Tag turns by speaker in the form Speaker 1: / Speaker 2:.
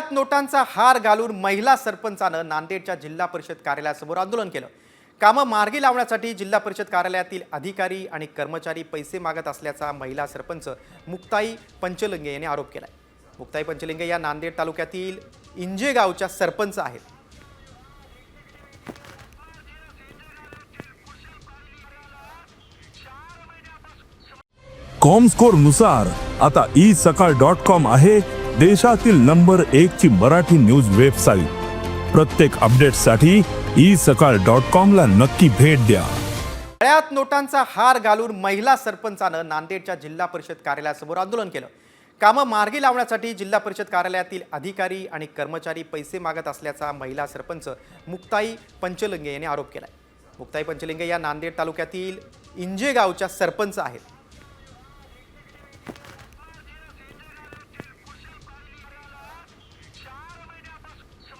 Speaker 1: गळ्यात नोटांचा हार घालून महिला सरपंचानं नांदेडच्या जिल्हा परिषद कार्यालयासमोर आंदोलन केलं. कामं मार्गी लावण्यासाठी जिल्हा परिषद कार्यालयातील अधिकारी आणि कर्मचारी पैसे मागत असल्याचा महिला सरपंच मुक्ताई पंचलिंगे यांनी आरोप केलाय. मुक्ताई पंचलिंगे या नांदेड तालुक्यातील इंजे गावच्या सरपंच आहेत.
Speaker 2: कॉम स्कोरनुसार आता ई सकाळ डॉट कॉम आहे. देशातील नंबर एक ची मराठी न्यूज वेबसाईट. प्रत्येक अपडेटसाठी ई सकाळ डॉट कॉम ला नक्की भेट द्या.
Speaker 1: गळ्यात नोटांचा हार घालून महिला सरपंचानं नांदेडच्या जिल्हा परिषद कार्यालयासमोर आंदोलन केलं. कामं मार्गी लावण्यासाठी जिल्हा परिषद कार्यालयातील अधिकारी आणि कर्मचारी पैसे मागत असल्याचा महिला सरपंच मुक्ताई पंचलिंगे यांनी आरोप केलाय. मुक्ताई पंचलिंगे या नांदेड तालुक्यातील इंजे गावच्या सरपंच आहेत.